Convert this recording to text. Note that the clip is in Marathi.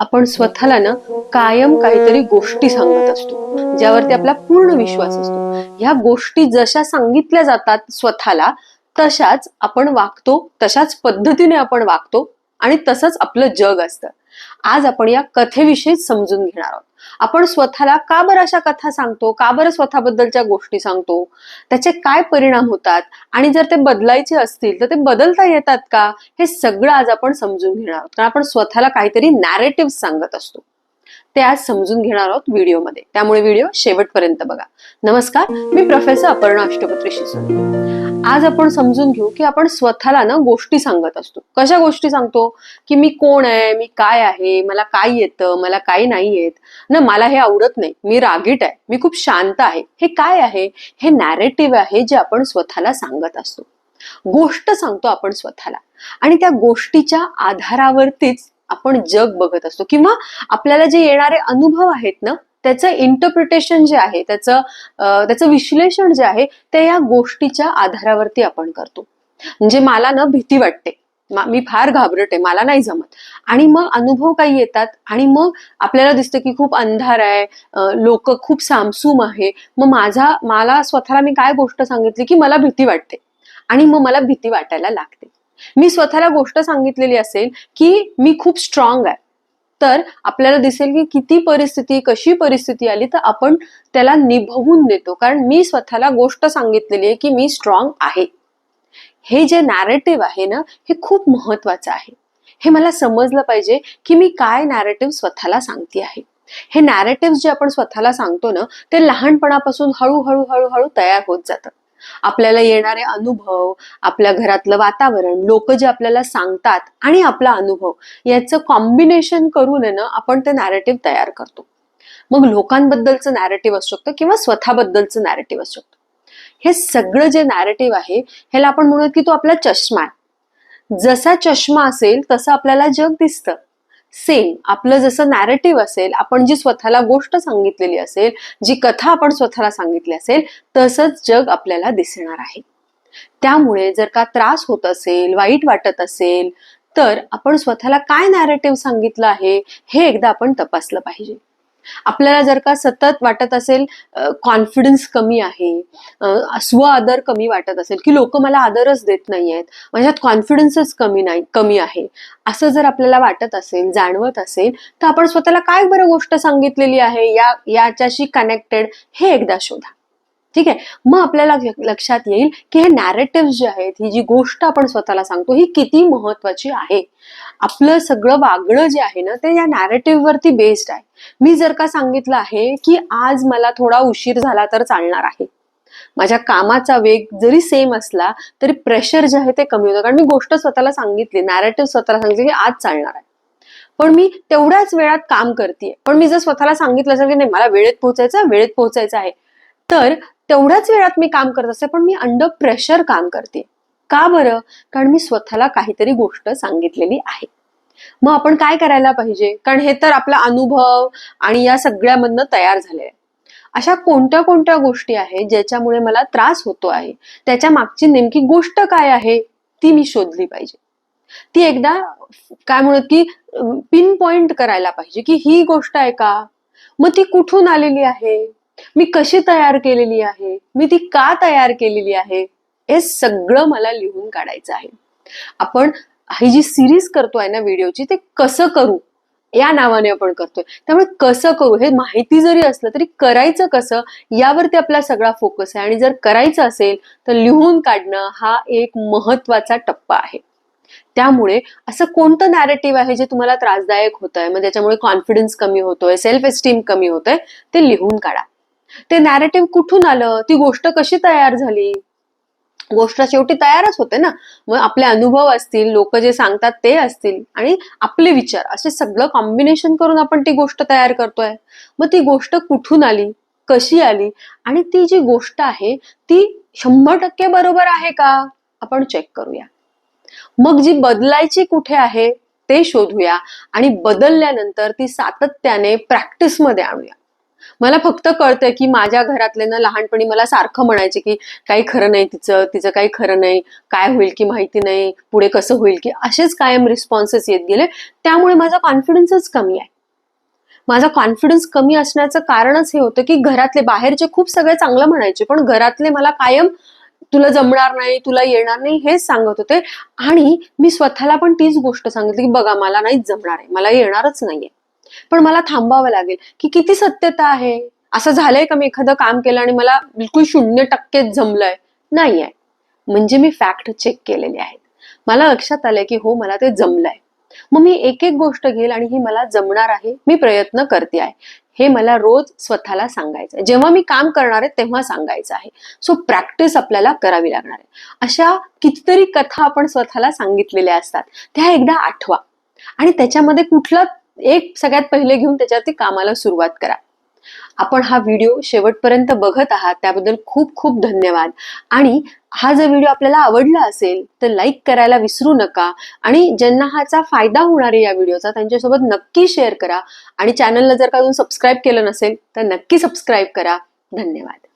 आपण स्वतःला ना कायम काहीतरी गोष्टी सांगत असतो ज्यावरती आपला पूर्ण विश्वास असतो. ह्या गोष्टी जशा सांगितल्या जातात स्वतःला तशाच आपण वागतो तशाच पद्धतीने आपण वागतो आणि तसंच आपलं जग असतं. आज आपण या कथेविषयी समजून घेणार आहोत. आपण स्वतःला का बरं अशा कथा सांगतो? का बरं स्वतःबद्दलच्या गोष्टी सांगतो? त्याचे काय परिणाम होतात? आणि जर ते बदलायचे असतील तर ते बदलता येतात का? हे सगळं आज आपण समजून घेणार आहोत. कारण आपण स्वतःला काहीतरी नॅरेटिव्ह सांगत असतो. ते आज समजून घेणार आहोत व्हिडिओमध्ये. त्यामुळे व्हिडिओ शेवटपर्यंत बघा. नमस्कार मी प्रोफेसर अपर्णा अष्टपत्री शिसोळे आज आपण समजून घेऊ की आपण स्वतःला ना गोष्टी सांगत असतो. कशा गोष्टी सांगतो? की मी कोण आहे? मी काय आहे? मला काय येतं? मला काय नाही येत? ना मला हे आवडत नाही. मी रागीट आहे. मी खूप शांत आहे. हे काय आहे? हे नॅरेटिव्ह आहे जे आपण स्वतःला सांगत असतो. गोष्ट सांगतो आपण स्वतःला. आणि त्या गोष्टीच्या आधारावरतीच आपण जग बघत असतो. किंवा आपल्याला जे येणारे अनुभव आहेत ना त्याचं इंटरप्रिटेशन जे आहे त्याचं त्याचं विश्लेषण जे आहे ते या गोष्टीच्या आधारावरती आपण करतो. म्हणजे मला ना भीती वाटते. मी फार घाबरट आहे मला नाही जमत. आणि मग अनुभव काही येतात आणि मग आपल्याला दिसतं की खूप अंधार आहे लोक खूप सामसूम आहे. मग माझा मला स्वतःला मी काय गोष्ट सांगितली की मला भीती वाटते. आणि मग मला भीती वाटायला लागते. मी स्वतःला गोष्ट सांगितलेली असेल की मी खूप स्ट्रॉंग आहे. तर आपल्याला दिसेल की किती परिस्थिती कशी परिस्थिती आली तर आपण त्याला निभवून देतो. कारण मी स्वतःला गोष्ट सांगितलेली आहे की मी स्ट्रॉंग आहे. हे जे नॅरेटिव्ह आहे ना हे खूप महत्वाचं आहे. हे मला समजलं पाहिजे की मी काय नॅरेटिव्ह स्वतःला सांगते आहे. हे नॅरेटिव्ह जे आपण स्वतःला सांगतो ना ते लहानपणापासून हळूहळू हळूहळू तयार होत जातं. आपल्याला येणारे अनुभव आपल्या घरातलं वातावरण लोक जे आपल्याला सांगतात आणि आपला अनुभव याचं कॉम्बिनेशन करून आहे ना आपण ते नॅरेटिव्ह तयार करतो. मग लोकांबद्दलचं नॅरेटिव्ह असू शकतं किंवा स्वतःबद्दलचं नॅरेटिव्ह असू शकतं. हे सगळं जे नॅरेटिव्ह आहे ह्याला आपण म्हणूयात की तो आपला चष्मा आहे. जसा चष्मा असेल तसं आपल्याला जग दिसतं. सेम आपलं जसं नॅरेटिव्ह असेल आपण जी स्वतःला गोष्ट सांगितलेली असेल जी कथा आपण स्वतःला सांगितली असेल तसंच जग आपल्याला दिसणार आहे. त्यामुळे जर का त्रास होत असेल वाईट वाटत असेल तर आपण स्वतःला काय नॅरेटिव्ह सांगितलं आहे हे एकदा आपण तपासलं पाहिजे. आपल्याला जर का सतत वाटत असेल कॉन्फिडन्स कमी आहे स्व आदर कमी वाटत असेल की लोक मला आदरच देत नाहीयेत माझ्यात कॉन्फिडन्सच कमी नाही कमी आहे असं जर आपल्याला वाटत असेल जाणवत असेल तर आपण स्वतःला काय बरं गोष्ट सांगितलेली आहे या याच्याशी कनेक्टेड हे एकदा शोधा. ठीक आहे? मग आपल्याला लक्षात येईल की हे नॅरेटिव्ह जे आहेत ही जी गोष्ट आपण स्वतःला सांगतो ही किती महत्वाची आहे? आपलं सगळं वागणं जे आहे ना ते या नॅरेटिव्ह वरती बेस्ड आहे. मी जर का सांगितलं आहे की आज मला थोडा उशीर झाला तर चालणार आहे. माझ्या कामाचा वेग जरी सेम असला तरी प्रेशर जे आहे ते कमी होतं. कारण मी गोष्ट स्वतःला सांगितली नॅरेटिव्ह स्वतःला सांगितली की आज चालणार आहे. पण मी तेवढ्याच वेळात काम करते पण मी जर स्वतःला सांगितलं असेल की नाही मला वेळेत पोहोचायचं वेळेत पोहोचायचं आहे तर तेवढ्याच वेळात मी काम करत असते पण मी अंडर प्रेशर काम करते. का बरं? कारण मी स्वतःला काहीतरी गोष्ट सांगितलेली आहे. मग आपण काय करायला पाहिजे? कारण हे तर आपला अनुभव आणि या सगळ्यामधनं तयार झाले आहे. अशा कोणत्या कोणत्या गोष्टी आहेत ज्याच्यामुळे मला त्रास होतो आहे? त्याच्या मागची नेमकी गोष्ट काय आहे? ती मी शोधली पाहिजे. ती एकदा काय म्हणत की पिन पॉइंट करायला पाहिजे की ही गोष्ट आहे का? मग ती कुठून आलेली आहे? मी कशी तयार केलेली आहे? मी ती का तयार केलेली आहे? हे सगळं मला लिहून काढायचं आहे. आपण ही जी सिरीज करतोय ना व्हिडिओची ते कसं करू? या नावाने आपण करतोय. त्यामुळे कसं करू? हे माहिती जरी असलं तरी करायचं कसं? यावरती आपला सगळा फोकस आहे. आणि जर करायचं असेल तर लिहून काढणं हा एक महत्त्वाचा टप्पा आहे. त्यामुळे असं कोणतं नॅरेटिव्ह आहे जे तुम्हाला त्रासदायक होत आहे मग त्याच्यामुळे कॉन्फिडन्स कमी होतोय सेल्फ एस्टीम कमी होतोय ते लिहून काढा. ते नॅरेटिव्ह कुठून आलं? ती गोष्ट कशी तयार झाली? गोष्ट शेवटी तयारच होते ना. मग आपले अनुभव असतील लोक जे सांगतात ते असतील. आणि आपले विचार असे सगळं कॉम्बिनेशन करून आपण ती गोष्ट तयार करतोय. मग ती गोष्ट कुठून आली? कशी आली? आणि ती जी गोष्ट आहे ती शंभर टक्के बरोबर आहे का? आपण चेक करूया. मग जी बदलायची कुठे आहे ते शोधूया. आणि बदलल्यानंतर ती सातत्याने प्रॅक्टिसमध्ये आणूया. मला फक्त कळतंय की माझ्या घरातले ना लहानपणी मला सारखं म्हणायचे की काही खरं नाही तिचं तिचं काही खरं नाही काय होईल की माहिती नाही पुढे कसं होईल की असेच कायम रिस्पॉन्सेस येत गेले. त्यामुळे माझा कॉन्फिडन्सच कमी आहे. माझा कॉन्फिडन्स कमी असण्याचं कारणच हे होतं की घरातले बाहेरचे खूप सगळे चांगलं म्हणायचे पण घरातले मला कायम तुला जमणार नाही तुला येणार नाही हेच सांगत होते. आणि मी स्वतःला पण तीच गोष्ट सांगितली की बघा मला नाहीच जमणार आहे मला येणारच नाहीये. पण मला थांबावं लागेल की किती सत्यता आहे? असं झालंय का मी एखादं काम केलं आणि मला बिलकुल शून्य टक्केच जमलंय? नाहीये. म्हणजे मी फॅक्ट चेक केलेले आहेत. मला लक्षात आलंय की हो मला ते जमलंय. मग मी एक एक गोष्ट घेईल आणि ही मला जमणार आहे मी प्रयत्न करते आहे. हे मला रोज स्वतःला सांगायचं आहे. जेव्हा मी काम करणार आहे तेव्हा सांगायचं आहे. सो प्रॅक्टिस आपल्याला करावी लागणार आहे. अशा कितीतरी कथा आपण स्वतःला सांगितलेल्या असतात. त्या एकदा आठवा. आणि त्याच्यामध्ये कुठलं एक सगळ्यात पहिले घेऊन त्याच्यावरती कामाला सुरुवात करा. आपण हा व्हिडिओ शेवटपर्यंत बघत आहात त्याबद्दल खूप खूप धन्यवाद. आणि हा जर व्हिडिओ आपल्याला आवडला असेल तर लाईक करायला विसरू नका. आणि ज्यांना ह्याचा फायदा होणार आहे या व्हिडिओचा त्यांच्यासोबत नक्की शेअर करा. आणि चॅनलला जर का अजून सबस्क्राईब केलं नसेल तर नक्की सबस्क्राईब करा. धन्यवाद.